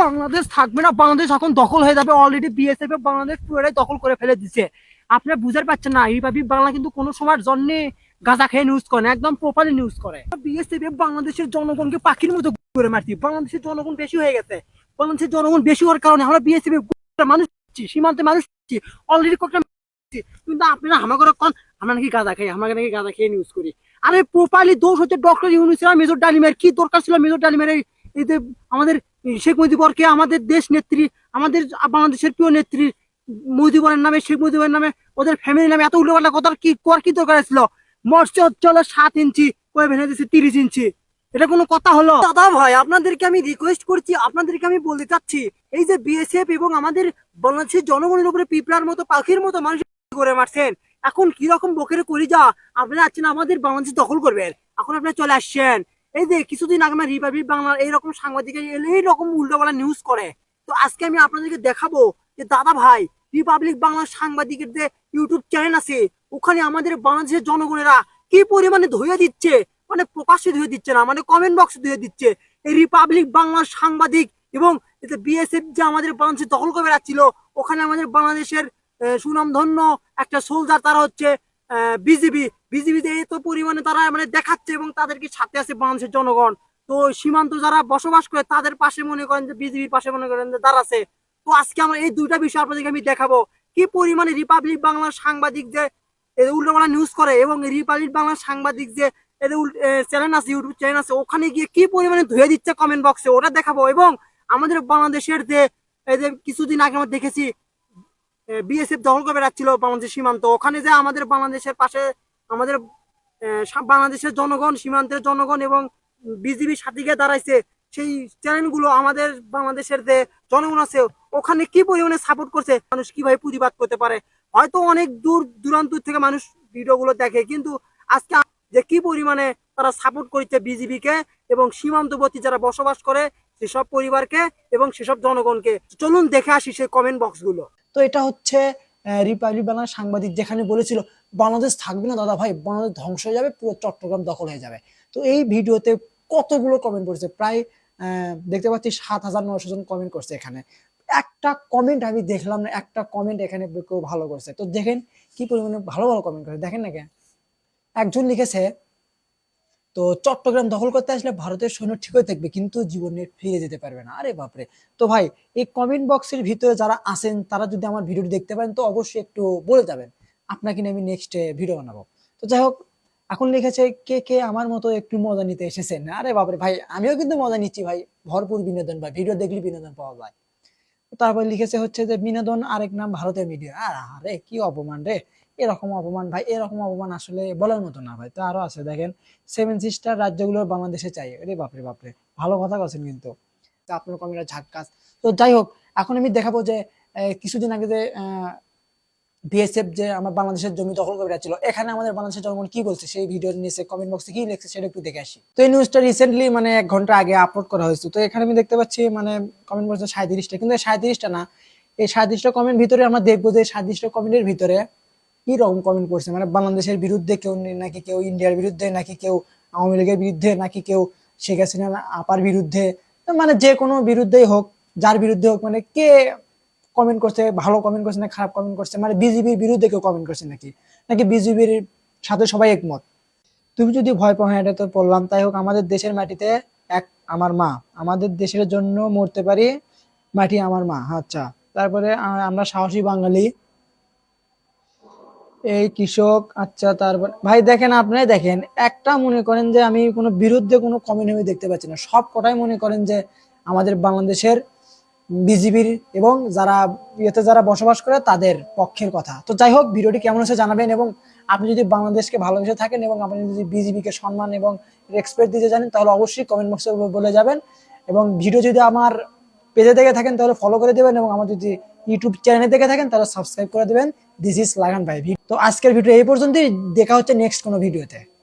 বাংলাদেশ থাকবে না, বাংলাদেশ এখন দখল হয়ে যাবে অলরেডি বিএসএফ বাংলাদেশ পুরোটাই দখল করে ফেলে দিছে। আপনারা বুঝতে পারছেন না রিপাবলিক বাংলা কিন্তু কোনো সময়ের জন্য গাঁজা খেয়ে নিউজ করে, একদম প্রপারলি নিউজ করে। বিএসএফ বাংলাদেশের জনগণকে পাখির মতো করে মারছি। বাংলাদেশের জনগণ বেশি হয়ে গেছে। বাংলাদেশের জনগণ বেশি হওয়ার কারণে আমরা বিএসএফ মানুষ সীমান্তে মানুষ অলরেডি কয়েকটা কিন্তু আপনারা আমাকে কন? আমরা নাকি গাঁজা খাই, আমরা নাকি গাঁজা খেয়ে নিউজ করি। আরে প্রপারলি দোষ হচ্ছে ডক্টর ইউনুসের মেজর ডালিমের। কি দরকার ছিল মেজর ডালিমের এই আমাদের শেখ মুজিবরকে আমাদের দেশ নেত্রী, আমাদের বাংলাদেশের প্রিয় নেত্রী, মুজিবরের নামে, শেখ মুজিবরের নামে, ওদের ফ্যামিলির নামে এত উল্টোপাল্টা কথা কি কর কি দরকার ছিল? মৎস্য চলো সাত ইঞ্চি, কয়ে ভেঙে দিচ্ছে তিরিশ ইঞ্চি। এটা কোনো কথা হলো? দাদা ভাই, আপনাদেরকে আমি রিকোয়েস্ট করছি, আপনাদেরকে আমি বলতে চাচ্ছি, এই যে বিএসএফ এবং আমাদের বাংলাদেশের জনগণের উপরে পিঁপড়ার মতো, পাখির মতো মানুষ করে মারছেন, এখন কি রকম বকেরে করি যা আপনারা আছেন আমাদের বাংলাদেশ দখল করবেন, এখন আপনারা চলে আসছেন। এই যে কিছুদিন আগে আমার রিপাবলিক বাংলার এইরকম সাংবাদিকের এইরকম উল্টোপাল্টা নিউজ করে, তো আজকে আমি আপনাদেরকে দেখাবো যে দাদা ভাই রিপাবলিক বাংলার সাংবাদিকের যে ইউটিউব চ্যানেল আছে, ওখানে আমাদের বাংলাদেশের জনগণেরা কি পরিমাণে ধুয়ে দিচ্ছে? মানে প্রকাশ্যে ধুয়ে দিচ্ছে না মানে কমেন্ট বক্সে ধুয়ে দিচ্ছে। এই রিপাবলিক বাংলার সাংবাদিক এবং বিএসএফ যে আমাদের বাংলাদেশে দখল করে রাখছিল ওখানে আমাদের বাংলাদেশের সুনামধন্য একটা সোলজার তারা হচ্ছে বিজিবি বিজিবিতে এত পরিমাণে তারা মানে দেখাচ্ছে এবং তাদেরকে সাথে আছে বাংলাদেশের জনগণ। তো সীমান্ত যারা বসবাস করে, তাদের পাশে মনে করেন যে বিজিবির পাশে মনে করেন যে দাঁড়াচ্ছে তো আজকে আমরা এই দুইটা বিষয় আপনাদেরকে আমি দেখাবো। কি পরিমাণে রিপাবলিক বাংলার সাংবাদিক যে এদের উল্টোপাল্টা নিউজ করে এবং রিপাবলিক বাংলার সাংবাদিক যে এদের চ্যানেল আছে ইউটিউব চ্যানেল আছে, ওখানে গিয়ে কি পরিমাণে ধুয়ে দিচ্ছে কমেন্ট বক্সে ওটা দেখাবো এবং আমাদের বাংলাদেশের যে এই যে কিছুদিন আগে আমরা দেখেছি বিএসএফ দখল করে বেড়াচ্ছিল বাংলাদেশ সীমান্ত। ওখানে যে আমাদের বাংলাদেশের পাশে আমাদের বাংলাদেশের জনগণ, সীমান্তের জনগণ এবং বিজিবির সাথে গিয়ে দাঁড়াইছে, সেই চ্যানেলগুলো আমাদের, বাংলাদেশের যে জনগণ আছে, ওখানে কি পরিমাণে সাপোর্ট করছে, মানুষ কীভাবে প্রতিবাদ করতে পারে? হয়তো অনেক দূর, দূরান্ত থেকে মানুষ ভিডিওগুলো দেখে, কিন্তু আজকে যে কি পরিমাণে তারা সাপোর্ট করছে বিজিবিকে এবং সীমান্তবর্তী যারা বসবাস করে, সেসব পরিবারকে এবং সেসব জনগণকে। চলুন দেখে আসি সেই কমেন্ট বক্সগুলো তো এটা হচ্ছে রিপাবলিক বাংলার সাংবাদিক যেখানে বলেছিল, বাংলাদেশ থাকবে না দাদা ভাই, বাংলাদেশ ধ্বংস হয়ে যাবে, পুরো চট্টগ্রাম দখল হয়ে যাবে। তো এই ভিডিওতে কতগুলো কমেন্ট করেছে প্রায় দেখতে পাচ্ছি সাত হাজার নশো জন কমেন্ট করছে এখানে। একটা কমেন্ট আমি দেখলাম না, একটা কমেন্ট এখানে কেউ ভালো করছে। তো দেখেন কি পরিমাণে ভালো ভালো কমেন্ট করে দেখেন না কেন একজন লিখেছে তো চট্টগ্রাম দখল করতে আসলে ভারতের সৈন্য ঠিকই থাকবে, কিন্তু জীবনে ফিরে যেতে পারবে না। আরে বাপরে। তো ভাই, এই কমেন্ট বক্সের ভিতরে যারা আছেন, তারা যদি আমার ভিডিওটি দেখতে পারেন, তো অবশ্যই একটু বলে যাবেন। আপনাকে নিয়ে আমি নেক্সট ভিডিও বানাবো। তো যাই হোক, এখন লিখেছে, কে কে আমার মতো একটু মজা নিতে এসেছেন? আরে বাপরে ভাই, আমিও কিন্তু মজা নিচ্ছি ভাই। ভরপুর বিনোদন ভাই ভিডিও দেখলে বিনোদন পাওয়া যায়। তারপর লিখেছে হচ্ছে যে, বিনোদন আরেক নাম ভারতের মিডিয়া আর, আরে, কি অপমান রে। এরকম অপমান ভাই, এরকম অপমান আসলে বলার মতো না ভাই। তো আরও আছে, দেখেন সেভেন সিস্টার রাজ্যগুলো বাংলাদেশে চাই। রে বাপরে বাপরে, ভালো কথা বলছেন কিন্তু। আপনার কমেন্টটা ঝাক্কাস। তো যাই হোক, এখন আমি দেখাবো যে কিছুদিন আগে যে বিএসএফ যে আমার বাংলাদেশের জমি দখল করে রাখছিল এখানে আমাদের বাংলাদেশের জনগণ কি বলছে সেই ভিডিওর নিচে কমেন্ট বক্সে কি লিখছে সেটা একটু দেখে আসি। তো এই নিউজটা রিসেন্টলি মানে এক ঘণ্টা আগে আপলোড করা হয়েছে, তো এখানে আমি দেখতে পাচ্ছি মানে কমেন্ট বক্সে সাঁত্রিশটা কিন্তু সাঁত্রিশটা না, এই সাঁত্রিশটা কমেন্ট ভিতরে আমরা দেখব যে সাঁত্রিশটা কমেন্টের ভিতরে কি রকম কমেন্ট করছে মানে বাংলাদেশের বিরুদ্ধে কেউ নাকি কেউ ইন্ডিয়ার বিরুদ্ধে, নাকি কেউ আওয়ামী লীগের বিরুদ্ধে, নাকি কেউ শেখ হাসিনা আপার বিরুদ্ধে মানে যে কোনো বিরুদ্ধেই হোক, যার বিরুদ্ধে হোক মানে কে কমেন্ট করছে, ভালো কমেন্ট করছে না খারাপ কমেন্ট করছে? মানে বিজেপির বিরুদ্ধে কেউ কমেন্ট করছে নাকি? নাকি বিজেপির সাথে সবাই একমত? তুমি যদি ভয় পাও হ্যাঁ এটা তো বললাম। তাই হোক, আমাদের দেশের মাটিতে এক আমার মা। আমাদের দেশের জন্য মরতে পারি, মাটি আমার মা। আচ্ছা তারপরে আমরা সাহসী বাঙালি। এই কৃষক আচ্ছা তারপর, ভাই, দেখেন আপনি, দেখেন, একটা মনে করেন যে আমি কোনো বিরুদ্ধে কোনো কমেন্ট আমি দেখতে পাচ্ছি না। সব কটাই মনে করেন যে আমাদের বাংলাদেশের বিজিবির এবং যারা, ইয়েতে যারা বসবাস করে তাদের পক্ষের কথা। তো যাই হোক, ভিডিওটি কেমন হচ্ছে জানাবেন এবং আপনি যদি বাংলাদেশকে ভালোবেসে থাকেন এবং আপনি যদি বিজিবিকে সম্মান এবং রেসপেক্ট দিতে জানেন, তাহলে অবশ্যই কমেন্ট বক্সে বলে যাবেন। এবং ভিডিও যদি আমার পেজে দেখে থাকেন, তাহলে ফলো করে দেবেন এবং আমার যদি ইউটিউব চ্যানেলে দেখে থাকেন, তাহলে সাবস্ক্রাইব করে দেবেন। দিস ইজ লাগান ভাই। তো আজকের ভিডিও এই পর্যন্তই। দেখা হচ্ছে নেক্সট কোনো ভিডিওতে।